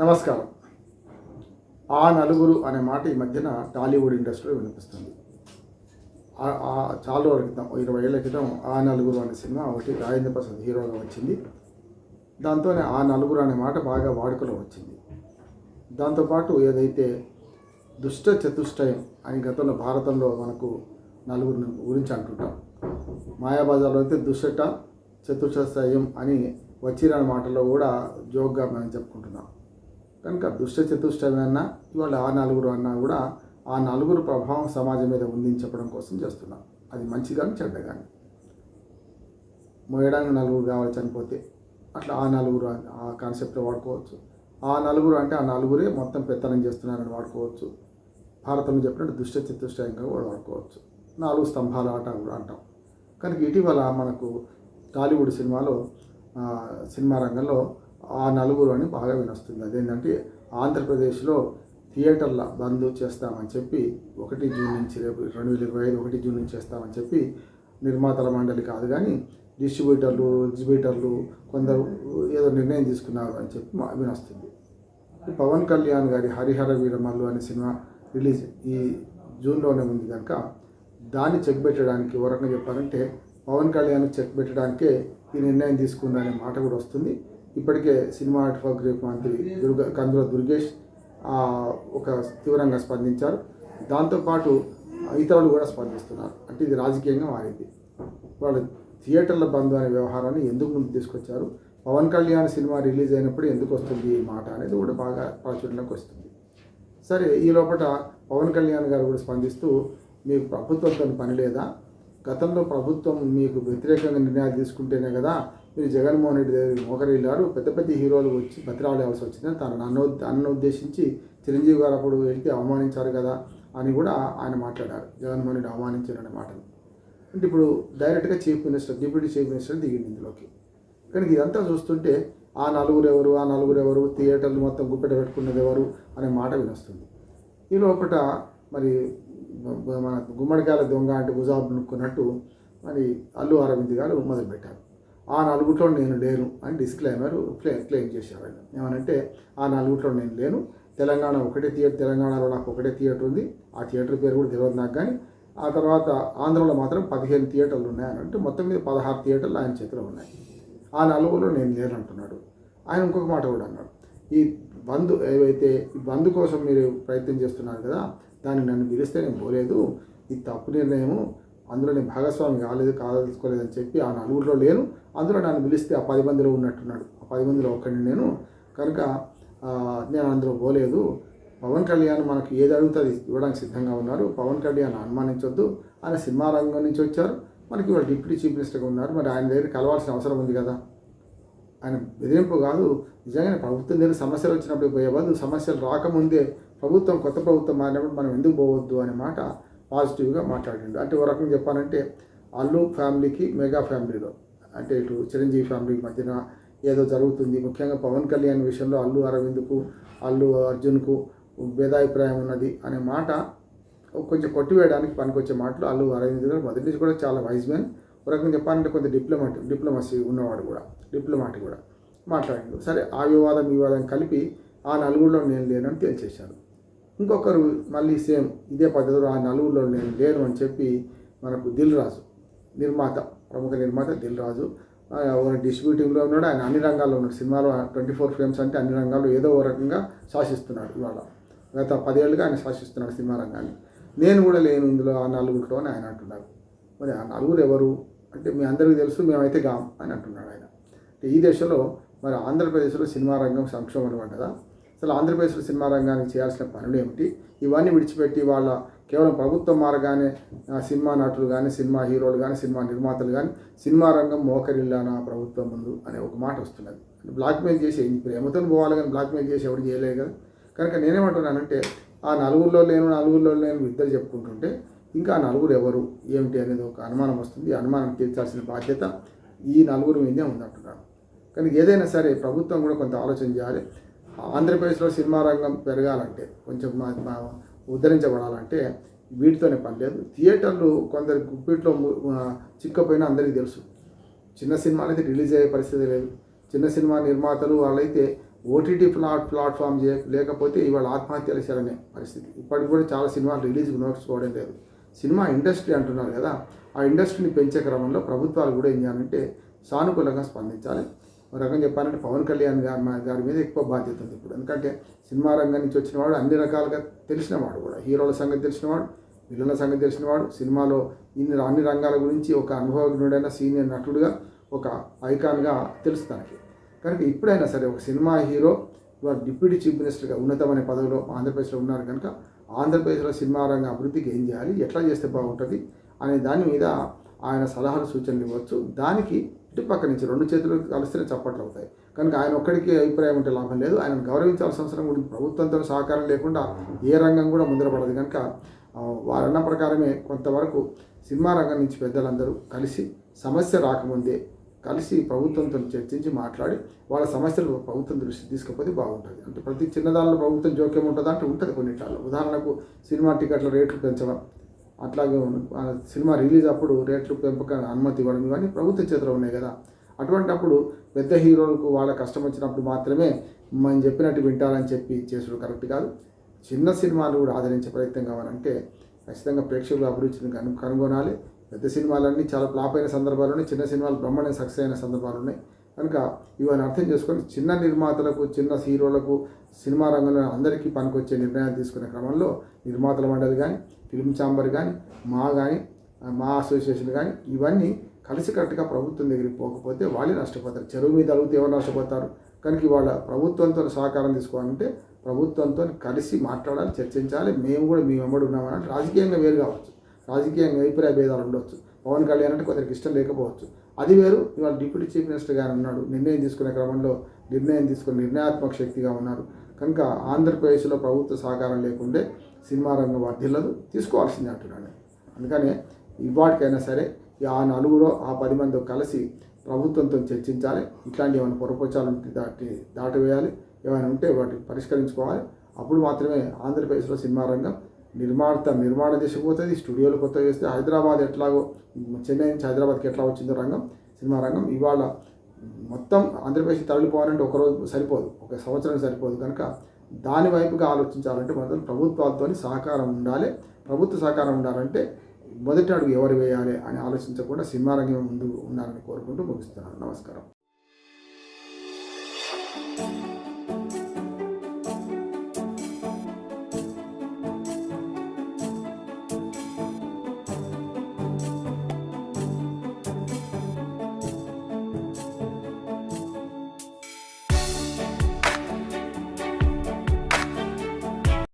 నమస్కారం. ఆ నలుగురు అనే మాట ఈ మధ్యన టాలీవుడ్ ఇండస్ట్రీలో వినిపిస్తుంది. ఆ- చాలా రోజుల క్రితం ఇరవై ఏళ్ళ క్రితం ఆ నలుగురు అనే సినిమా ఒకటి రాజేంద్ర ప్రసాద్ హీరోగా వచ్చింది. దాంతోనే ఆ నలుగురు అనే మాట బాగా వాడుకలో వచ్చింది. దాంతోపాటు ఏదైతే దుష్ట చతుష్టయం అని గతంలో భారతంలో మనకు నలుగురిని గురించి అంటుంటాం. మాయాబజార్లో అయితే దుష్టట చతుష్టయం అని వచ్చిన మాటలో కూడా జోక్గా మనం చెప్పుకుంటున్నాం. కనుక దుష్ట చతుష్టమైన ఇవాళ ఆ నలుగురు అన్నా కూడా ఆ నలుగురు ప్రభావం సమాజం మీద ఉందని చెప్పడం కోసం చేస్తున్నాం. అది మంచి కానీ చెడ్డ కానీ మోయడానికి నలుగురు కావాలి చనిపోతే అట్లా ఆ నలుగురు ఆ కాన్సెప్ట్లో వాడుకోవచ్చు. ఆ నలుగురు అంటే ఆ నలుగురే మొత్తం పెత్తనం చేస్తున్నారని వాడుకోవచ్చు. భారతంలో చెప్పినట్టు దుష్ట చతుష్టయంగా కూడా వాడుకోవచ్చు. నాలుగు స్తంభాల ఆట కూడా అంటాం. కనుక ఇటీవల మనకు టాలీవుడ్ సినిమాలో సినిమా రంగంలో ఆ నలుగురు అని బాగా వినొస్తుంది. అదేంటంటే ఆంధ్రప్రదేశ్లో థియేటర్ల బంద్ చేస్తామని చెప్పి ఒకటి జూన్ నుంచి రేపు రెండు వేల ఇరవై ఐదు ఒకటి జూన్ నుంచి చేస్తామని చెప్పి నిర్మాతల మండలి కాదు కానీ డిస్ట్రిబ్యూటర్లు ఎగ్జిబ్యూటర్లు కొందరు ఏదో నిర్ణయం తీసుకున్నారు అని చెప్పి మా- వినొస్తుంది. పవన్ కళ్యాణ్ గారి హరిహర వీరమల్లు అనే సినిమా రిలీజ్ ఈ జూన్లోనే ఉంది కనుక దాన్ని చెక్ పెట్టడానికి ఎవరన్నా చెప్పాలంటే పవన్ కళ్యాణ్ చెక్ పెట్టడానికే ఈ నిర్ణయం తీసుకుందనే మాట కూడా వస్తుంది. ఇప్పటికే సినిమాటోగ్రఫీ మంత్రి దుర్గ కందుల దుర్గేష్ ఒక తీవ్రంగా స్పందించారు. దాంతోపాటు ఇతరులు కూడా స్పందిస్తున్నారు. అంటే ఇది రాజకీయంగా మారింది. వాళ్ళు థియేటర్ల బంధు అనే వ్యవహారాన్ని ఎందుకు ముందు తీసుకొచ్చారు? పవన్ కళ్యాణ్ సినిమా రిలీజ్ అయినప్పుడు ఎందుకు వస్తుంది ఈ మాట అనేది కూడా బాగా ప్రాచుర్యంలోకి వస్తుంది. సరే ఈ లోపల పవన్ కళ్యాణ్ గారు కూడా స్పందిస్తూ మీకు ప్రభుత్వంతో పని లేదా? గతంలో ప్రభుత్వం మీకు వ్యతిరేకంగా నిర్ణయాలు తీసుకుంటేనే కదా మీరు జగన్మోహన్ రెడ్డి దగ్గర మోకరిల్లాడు పెద్ద పెద్ద హీరోలు వచ్చి బతిరాడాల్సి వచ్చిందని తను నన్ను నన్ను ఉద్దేశించి చిరంజీవి గారు అప్పుడు వెళ్తే అవమానించారు కదా అని కూడా ఆయన మాట్లాడారు. జగన్మోహన్ రెడ్డి అవమానించారనే మాటలు అంటే ఇప్పుడు డైరెక్ట్గా chief minister deputy chief minister దిగింది ఇందులోకి. కానీ ఇదంతా చూస్తుంటే ఆ నలుగురు ఎవరు ఆ నలుగురు ఎవరు థియేటర్లు మొత్తం గుప్పెట పెట్టుకున్నది ఎవరు అనే మాట వినొస్తుంది. ఈ లోపల మరి మన గుమ్మడికాయల దొంగ అంటే గుజాబ్ నుక్కున్నట్టు మరి అల్లు అరవింద్ గారు మొదలుపెట్టారు. ఆ నలుగురిలో నేను లేను అని డిస్క్లైమర్ క్లే క్లెయిమ్ చేశారు ఆయన. ఏమనంటే ఆ నలుగురిలో నేను లేను. తెలంగాణ ఒకటే థియేటర్ తెలంగాణలో నాకు ఒకటే థియేటర్ ఉంది. ఆ థియేటర్ పేరు కూడా తెలియదు నాకు కానీ. ఆ తర్వాత ఆంధ్రలో మాత్రం పదిహేను థియేటర్లు ఉన్నాయని అంటే మొత్తం మీద పదహారు థియేటర్లు ఆయన చేతిలో ఉన్నాయి. ఆ నలుగురిలో నేను లేను అంటున్నాడు ఆయన ఇంకొక మాట కూడా అన్నాడు. ఈ బంధు ఏవైతే ఈ బంధు కోసం మీరు ప్రయత్నం చేస్తున్నారు కదా దాన్ని నన్ను పిలిస్తే నేను పోలేదు. ఇది తప్పు నిర్ణయము అందులో నేను భాగస్వామి కాలేదు కాదలుచుకోలేదని చెప్పి ఆ నలుగురిలో లేను. అందులో నన్ను పిలిస్తే ఆ పది మందిలో ఉన్నట్టున్నాడు. ఆ పది మందిలో ఒక్కడిని నేను. కనుక నేను అందులో పోలేదు. పవన్ కళ్యాణ్ మనకి ఏది అడుగుతుంది ఇవ్వడానికి సిద్ధంగా ఉన్నారు. పవన్ కళ్యాణ్ అనుమానించొద్దు. ఆయన సినిమా రంగం నుంచి వచ్చారు. మనకి ఇవాళ డిప్యూటీ చీఫ్ మినిస్టర్గా ఉన్నారు. మరి ఆయన దగ్గర కలవాల్సిన అవసరం ఉంది కదా. ఆయన బెదిరింపు కాదు. నిజంగానే ప్రభుత్వం దగ్గర సమస్యలు వచ్చినప్పుడు పోయే బదులు సమస్యలు రాకముందే ప్రభుత్వం కొత్త ప్రభుత్వం మారినప్పుడు మనం ఎందుకు పోవద్దు అనే మాట పాజిటివ్గా మాట్లాడిండు. అంటే ఒక రకంగా చెప్పాలంటే అల్లు ఫ్యామిలీకి మెగా ఫ్యామిలీలో అంటే ఇటు చిరంజీవి ఫ్యామిలీకి మధ్యన ఏదో జరుగుతుంది. ముఖ్యంగా పవన్ కళ్యాణ్ విషయంలో అల్లు అరవింద్కు అల్లు అర్జున్కు భేదాభిప్రాయం ఉన్నది అనే మాట కొంచెం కొట్టివేయడానికి పనికొచ్చే మాటలు అల్లు అరవింద్ గారు. మొదటి నుంచి కూడా చాలా వైజ్ మ్యాన్. ఒక రకంగా చెప్పాలంటే కొంత డిప్లొమాట్ డిప్లొమసీ ఉన్నవాడు కూడా డిప్లొమాట్ కూడా మాట్లాడిండు. సరే ఆ వివాదం వివాదం కలిపి ఆ నలుగురిలో నేను లేనని తేల్చేశారు. ఇంకొకరు మళ్ళీ సేమ్ ఇదే పద్ధతిలో ఆ నలుగురిలో నేను లేను అని చెప్పి మనకు దిల్ రాజు నిర్మాత ప్రముఖ నిర్మాత దిల్ రాజు ఆ, ఒక ఉన్నాడు ఆయన అన్ని రంగాల్లో ఉన్నాడు. సినిమాలో ట్వంటీ ఫోర్ ఫ్రేమ్స్ అంటే అన్ని రంగాల్లో ఏదో ఒక రకంగా శాసిస్తున్నాడు ఇవాళ. గత పదేళ్ళుగా ఆయన శాసిస్తున్నాడు సినిమా రంగాన్ని. నేను కూడా లేను ఇందులో ఆ నలుగురిలో అని ఆయన అంటున్నారు. మరి ఆ నలుగురు ఎవరు? అంటే మీ అందరికీ తెలుసు మేమైతే గాం అని అంటున్నాడు ఆయన. ఈ దేశంలో మరి ఆంధ్రప్రదేశ్లో సినిమా రంగం సంక్షోభం పడ్డదా అసలు ఆంధ్రప్రదేశ్లో సినిమా రంగానికి చేయాల్సిన పనులు ఏమిటి? ఇవన్నీ విడిచిపెట్టి వాళ్ళ కేవలం ప్రభుత్వం మారగానే సినిమా నటులు కానీ సినిమా హీరోలు కానీ సినిమా నిర్మాతలు కానీ సినిమా రంగం మోకరిల్లానా ప్రభుత్వం ముందు అనే ఒక మాట వస్తున్నది. బ్లాక్మెయిల్ చేసి ప్రేమతో పోవాలి కానీ బ్లాక్మెయిల్ చేసి ఎవరు చేయలేదు కదా. కనుక నేనేమంటున్నానంటే ఆ నలుగురిలో లేను నలుగురిలో లేను ఇద్దరు చెప్పుకుంటుంటే ఇంకా ఆ నలుగురు ఎవరు ఏమిటి అనేది ఒక అనుమానం వస్తుంది. ఈ అనుమానం తీర్చాల్సిన బాధ్యత ఈ నలుగురు మీదే ఉందంటున్నాను. కానీ ఏదైనా సరే ప్రభుత్వం కూడా కొంత ఆలోచన చేయాలి. ఆంధ్రప్రదేశ్లో సినిమా రంగం పెరగాలంటే కొంచెం మా- ఉద్ధరించబడాలంటే వీటితోనే పని లేదు. థియేటర్లు కొందరు గుప్పిట్లో చిక్కపోయినా అందరికీ తెలుసు. చిన్న సినిమాలు అయితే రిలీజ్ అయ్యే పరిస్థితి లేదు. చిన్న సినిమా నిర్మాతలు వాళ్ళైతే ఓటీటీ ప్లాట్ ప్లాట్ఫామ్ చే లేకపోతే ఇవాళ ఆత్మహత్యల చేయాలనే పరిస్థితి. ఇప్పటికి కూడా చాలా సినిమాలు రిలీజ్ నోట్చుకోవడం లేదు. సినిమా ఇండస్ట్రీ అంటున్నారు కదా ఆ ఇండస్ట్రీని పెంచే క్రమంలో ప్రభుత్వాలు కూడా ఏం చేయాలంటే సానుకూలంగా స్పందించాలి. ఒక రకంగా చెప్పాలంటే పవన్ కళ్యాణ్ గారి గారి మీద ఎక్కువ బాధ్యత ఉంది ఇప్పుడు. ఎందుకంటే సినిమా రంగం నుంచి వచ్చిన వాడు అన్ని రకాలుగా తెలిసినవాడు కూడా. హీరోల సంగతి తెలిసినవాడు విలన్ల సంగతి తెలిసినవాడు సినిమాలో ఇన్ని అన్ని రంగాల గురించి ఒక అనుభవజ్ఞుడైన సీనియర్ నటుడుగా ఒక ఐకాన్గా తెలుసు తనకి. కనుక ఇప్పుడైనా సరే ఒక సినిమా హీరో ఇవాళ డిప్యూటీ చీఫ్ మినిస్టర్గా ఉన్నతమైన పదవిలో ఆంధ్రప్రదేశ్లో ఉన్నారు కనుక ఆంధ్రప్రదేశ్లో సినిమా రంగ అభివృద్ధికి ఏం చేయాలి ఎట్లా చేస్తే బాగుంటుంది అనే దాని మీద ఆయన సలహాలు సూచనలు ఇవ్వచ్చు. దానికి ఇటుపక్క నుంచి రెండు చేతులు కలిస్తేనే చప్పట్లు అవుతాయి. కనుక ఆయన ఒక్కడికి అభిప్రాయం ఉంటే లాభం లేదు. ఆయన గౌరవించాల్సిన అవసరం కూడా ప్రభుత్వంతో సహకారం లేకుండా ఏ రంగం కూడా ముందరపడదు కనుక వారన్న ప్రకారమే కొంతవరకు సినిమా రంగం నుంచి పెద్దలందరూ కలిసి సమస్య రాకముందే కలిసి ప్రభుత్వంతో చర్చించి మాట్లాడి వాళ్ళ సమస్యలు ప్రభుత్వం దృష్టి తీసుకపోతే బాగుంటుంది. అంటే ప్రతి చిన్నదానిలో ప్రభుత్వం జోక్యం ఉంటుందా? అంటే ఉంటుంది కొన్నిటాల్లో. ఉదాహరణకు సినిమా టికెట్ల రేట్లు పెంచడం అట్లాగే సినిమా రిలీజ్ అప్పుడు రేట్లు పెంపక అనుమతి ఇవ్వడం ఇవన్నీ ప్రభుత్వ చేతిలో ఉన్నాయి కదా. అటువంటప్పుడు పెద్ద హీరోలకు వాళ్ళ కష్టం వచ్చినప్పుడు మాత్రమే మనం చెప్పినట్టు వింటారని చెప్పి చేసుడు కరెక్ట్ కాదు. చిన్న సినిమాలు కూడా ఆదరించే ప్రయత్నం కావాలంటే ఖచ్చితంగా ప్రేక్షకుల అభిరుచిని కను కనుగొనాలి. పెద్ద సినిమాలన్నీ చాలా ఫ్లాప్ అయిన సందర్భాలు ఉన్నాయి. చిన్న సినిమాలు బ్రహ్మాండ సక్సెస్ అయిన సందర్భాలు ఉన్నాయి. కనుక ఇవన్నీ అర్థం చేసుకొని చిన్న నిర్మాతలకు చిన్న హీరోలకు సినిమా రంగంలో అందరికీ పనికొచ్చే నిర్ణయాలు తీసుకునే క్రమంలో నిర్మాతల మండలి కానీ ఫిల్మ్ ఛాంబర్ కానీ మా కానీ మా అసోసియేషన్ కానీ ఇవన్నీ కలిసికట్టుగా ప్రభుత్వం దగ్గరికి పోకపోతే వాళ్ళే నష్టపోతారు. చెరువు మీద అడిగితే ఎవరు నష్టపోతారు? కనుక వాళ్ళ ప్రభుత్వంతో సహకారం తీసుకోవాలంటే ప్రభుత్వంతో కలిసి మాట్లాడాలి చర్చించాలి. మేము కూడా మేము వెంబడి ఉన్నామని రాజకీయంగా వేరు కావచ్చు. రాజకీయంగా అభిప్రాయ భేదాలు ఉండవచ్చు పవన్ కళ్యాణ్ అంటే కొందరికి ఇష్టం లేకపోవచ్చు. అది వేరు. ఇవాళ డిప్యూటీ చీఫ్ మినిస్టర్ గారు ఉన్నాడు నిర్ణయం తీసుకునే క్రమంలో నిర్ణయం తీసుకుని నిర్ణయాత్మక శక్తిగా ఉన్నారు. కనుక ఆంధ్రప్రదేశ్లో ప్రభుత్వ సహకారం లేకుండే సినిమా రంగం వర్ధిల్లదు తీసుకోవాల్సిందే అంటున్నాను అందుకనే ఇవాటికైనా సరే ఆ నలుగురు ఆ పది మంది కలిసి ప్రభుత్వంతో చర్చించాలి. ఇట్లాంటి ఏమైనా పొరపచాలు దాటి దాటివేయాలి. ఏమైనా ఉంటే వాటిని పరిష్కరించుకోవాలి. అప్పుడు మాత్రమే ఆంధ్రప్రదేశ్లో సినిమా రంగం నిర్మాత నిర్మాణ దిశకు పోతుంది స్టూడియోలు కొత్త చేస్తే హైదరాబాద్ ఎట్లాగో చెన్నై నుంచి హైదరాబాద్కి ఎట్లా వచ్చిందో రంగం సినిమా రంగం ఇవాళ మొత్తం ఆంధ్రప్రదేశ్ తరలిపోవాలంటే ఒక రోజు సరిపోదు ఒక సంవత్సరం సరిపోదు. కనుక దాని వైపుగా ఆలోచించాలంటే మొదలు ప్రభుత్వాలతో సహకారం ఉండాలి. ప్రభుత్వ సహకారం ఉండాలంటే మొదటి అడుగు ఎవరు వేయాలి అని ఆలోచించకుండా సినిమా రంగం ముందు ఉండాలని కోరుకుంటూ ముగిస్తున్నాను. నమస్కారం.